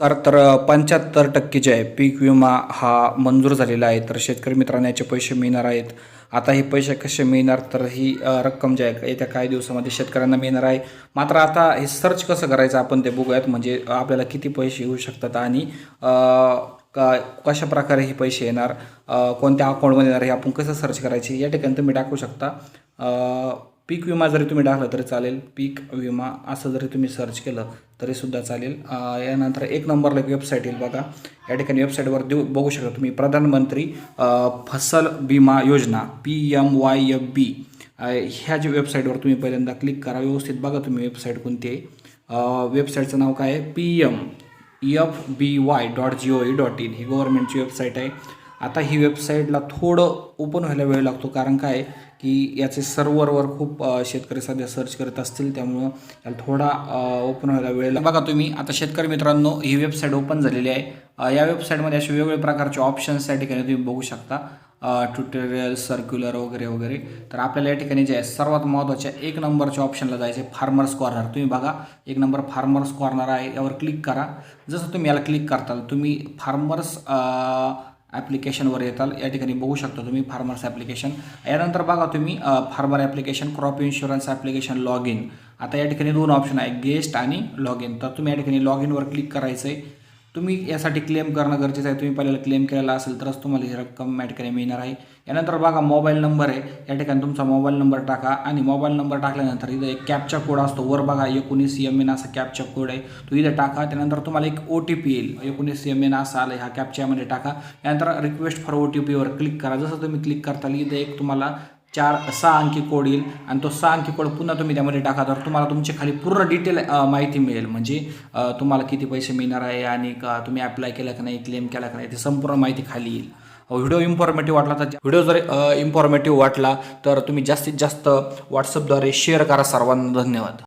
तर तर पंच्याहत्तर टक्के जे आहे पीक विमा हा मंजूर झालेला आहे. तर शेतकरी मित्रांना याचे पैसे मिळणार आहेत. आता हे पैसे कसे मिळणार तर ही रक्कम जी आहे येत्या काही दिवसामध्ये शेतकऱ्यांना मिळणार आहे. मात्र आता हे सर्च कसं करायचं आपण ते बघूयात. म्हणजे आपल्याला किती पैसे येऊ शकतात आणि का कशा प्रकारे हे पैसे येणार कोणत्या अकाउंटमध्ये येणार हे आपण कसं सर्च करायचे या ठिकाणी तुम्ही टाकू शकता. पीक विमा जरी तुम्ही टाकला तरी चालेल. पीक विमा असं जरी तुम्ही सर्च केलं तरीसुद्धा चालेल. यानंतर एक नंबरला एक वेबसाईट येईल बघा. या ठिकाणी वेबसाईटवर देऊ बघू शकता तुम्ही प्रधानमंत्री फसल विमा योजना P M Y F B ह्या जे वेबसाईटवर तुम्ही पहिल्यांदा क्लिक करा. व्यवस्थित बघा तुम्ही वेबसाईट कोणती आहे. वेबसाईटचं नाव काय आहे? P M F B Y dot G O E dot in ही गव्हर्नमेंटची वेबसाईट आहे. आता ही वेबसाईटला थोडं ओपन व्हायला वेळ लागतो. कारण काय? की याचे सर्व्हरवर खूप शेतकरी सध्या सर्च करत असतील. त्यामुळं याला थोडा ओपन व्हायला वेळ बघा तुम्ही आता शेतकरी मित्रांनो ही वेबसाईट ओपन झालेली आहे. या वेबसाईटमध्ये असे वेगवेगळे प्रकारचे ऑप्शन्स या ठिकाणी तुम्ही बघू शकता. ट्युटोरियल सर्क्युलर वगैरे वगैरे. तर आपल्याला या ठिकाणी जे आहे सर्वात महत्त्वाच्या एक नंबरच्या ऑप्शनला जायचं आहे फार्मर्स कॉर्नर तुम्ही बघा एक नंबर फार्मर्स कॉर्नर आहे. यावर क्लिक करा. जसं तुम्ही याला क्लिक करताल तुम्ही फार्मर्स ॲप्लिकेशनवर येताल. या ठिकाणी बघू शकता तुम्ही फार्मर्स ॲप्लिकेशन यानंतर बघा तुम्ही farmer application crop insurance application log in आता या ठिकाणी दोन ऑप्शन आहे गेस्ट आणि लॉग इन तर तुम्ही या ठिकाणी लॉग इनवर क्लिक करायचं आहे तुम्ही यासाठी क्लेम करणं गरजेचं आहे. तुम्ही पहिल्याला क्लेम केलेला असेल तरच तुम्हाला ही रक्कम या ठिकाणी मिळणार आहे. यानंतर बघा मोबाईल नंबर आहे. या ठिकाणी तुमचा मोबाईल नंबर टाका आणि मोबाईल नंबर टाकल्यानंतर इथं एक कॅपचा कोड असतो. वर बघा एकोणीस एम एन असा कॅपचा कोड आहे. तो इथं टाका. त्यानंतर तुम्हाला एक ओ टी पी येईल. एकोणीस एम एन असा आलं ह्या कॅपच्यामध्ये टाका. यानंतर रिक्वेस्ट फॉर ओ टी पीवर क्लिक करा. जसं तुम्ही क्लिक करताल इथं एक तुम्हाला चार सहा अंकी कोड येईल आणि तो सहा अंकी कोड पुन्हा तुम्ही त्यामध्ये टाका. तर तुम्हाला तुमची खाली पूर्ण डिटेल माहिती मिळेल. म्हणजे तुम्हाला किती पैसे मिळणार आहे आणि का तुम्ही अप्लाय केला का नाही क्लेम केला का नाही ते संपूर्ण माहिती खाली येईल. व्हिडिओ इन्फॉर्मेटिव्ह वाटला तर व्हिडिओ जर इन्फॉर्मेटिव्ह वाटला तर तुम्ही जास्तीत जास्त व्हॉट्सअपद्वारे शेअर करा सर्वांना. धन्यवाद.